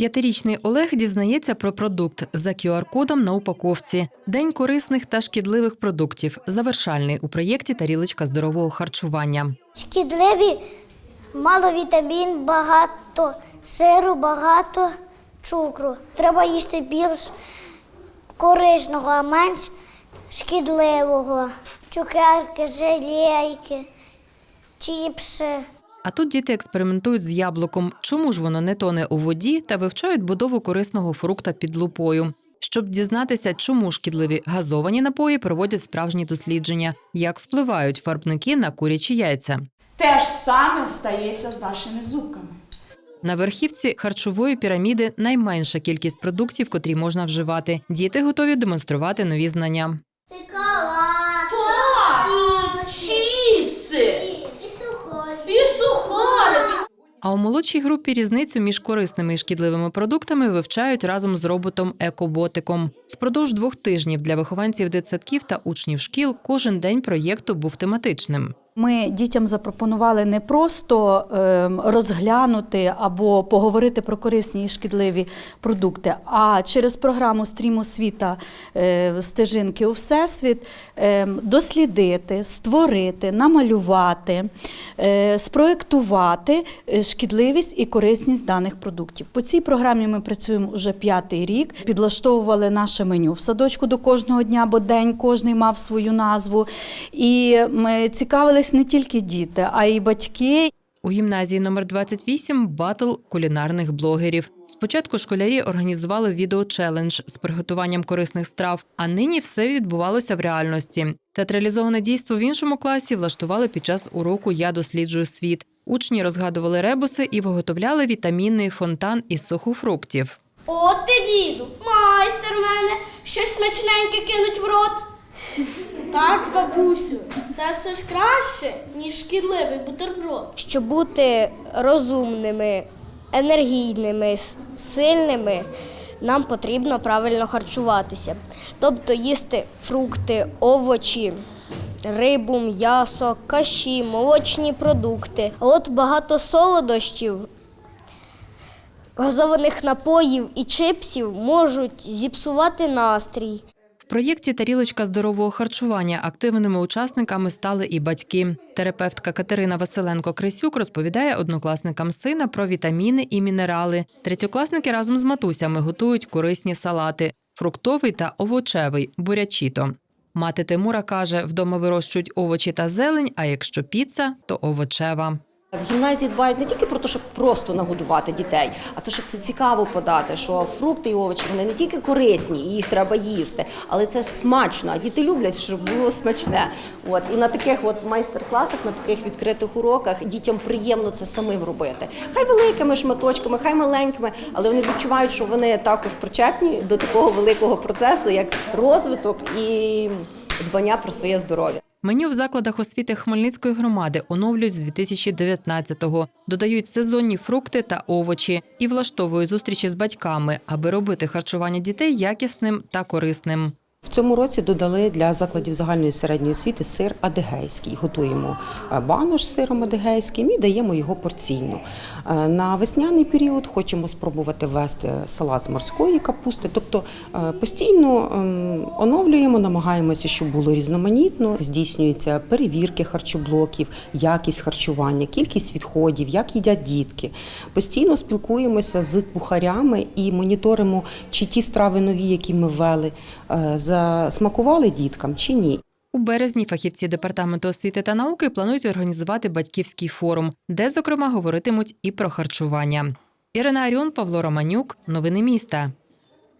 П'ятирічний Олег дізнається про продукт за QR-кодом на упаковці. День корисних та шкідливих продуктів. Завершальний у проєкті тарілочка здорового харчування. Шкідливі, мало вітамін, багато сиру, багато цукру. Треба їсти більш корисного, а менш шкідливого. Цукерки, желейки, чіпси. А тут діти експериментують з яблуком. Чому ж воно не тоне у воді та вивчають будову корисного фрукта під лупою. Щоб дізнатися, чому шкідливі газовані напої, проводять справжні дослідження, як впливають фарбники на курячі яйця. Те ж саме стається з нашими зубками. На верхівці харчової піраміди найменша кількість продуктів, котрі можна вживати. Діти готові демонструвати нові знання. Чіпси і сухарики. А у молодшій групі різницю між корисними і шкідливими продуктами вивчають разом з роботом екоботиком. Впродовж двох тижнів для вихованців дитсадків та учнів шкіл кожен день проєкту був тематичним. Ми дітям запропонували не просто ем, розглянути або поговорити про корисні і шкідливі продукти, а через програму Стрім освіта е, стежинки у всесвіт ем, дослідити, створити, намалювати, е, спроектувати е, шкідливість і корисність даних продуктів. По цій програмі ми працюємо вже п'ятий рік. Підлаштовували наше меню в садочку до кожного дня, бо день кожний мав свою назву. І ми цікавились не тільки діти, а й батьки. У гімназії номер 28 батл кулінарних блогерів. Спочатку школярі організували відео-челендж з приготуванням корисних страв, а нині все відбувалося в реальності. Театралізоване дійство в іншому класі влаштували під час уроку Я досліджую світ. Учні розгадували ребуси і виготовляли вітамінний фонтан із сухофруктів. От ти, діду, майстер мене, щось смачненьке кинуть в рот. Так, бабусю, це все ж краще, ніж шкідливий бутерброд. Щоб бути розумними, енергійними, сильними, нам потрібно правильно харчуватися. Тобто їсти фрукти, овочі, рибу, м'ясо, каші, молочні продукти. А От багато солодощів, газованих напоїв і чипсів можуть зіпсувати настрій. Проєкті Тарілочка здорового харчування активними учасниками стали і батьки. Терапевтка Катерина Василенко Крисюк розповідає однокласникам сина про вітаміни і мінерали. Третьокласники разом з матусями готують корисні салати фруктовий та овочевий бурячіто. Мати Тимура каже, вдома вирощують овочі та зелень, а якщо піца, то овочева. В гімназії дбають не тільки про те, щоб просто нагодувати дітей, а то, щоб це цікаво подати, що фрукти і овочі вони не тільки корисні, і їх треба їсти, але це ж смачно. А діти люблять, щоб було смачне. От і на таких от майстер-класах, на таких відкритих уроках дітям приємно це самим робити. Хай великими шматочками, хай маленькими, але вони відчувають, що вони також причетні до такого великого процесу, як розвиток і дбання про своє здоров'я. Меню в закладах освіти Хмельницької громади оновлюють з 2019-го. Додають сезонні фрукти та овочі і влаштовують зустрічі з батьками, аби робити харчування дітей якісним та корисним. В цьому році додали для закладів загальної середньої освіти сир адигейський. Готуємо е, банош з сиром адигейським і даємо його порційно. Е, На весняний період хочемо спробувати ввести салат з морської капусти. Тобто е, постійно ем, оновлюємо, намагаємося, щоб було різноманітно. Здійснюються перевірки харчоблоків, якість харчування, кількість відходів, як їдять дітки. Постійно спілкуємося з кухарями і моніторимо, чи ті страви нові, які ми ввели, е, засмакували діткам чи ні. У березні фахівці департаменту освіти та науки планують організувати батьківський форум, де, зокрема, говоритимуть і про харчування. Ірина Аріон, Павло Романюк. Новини міста.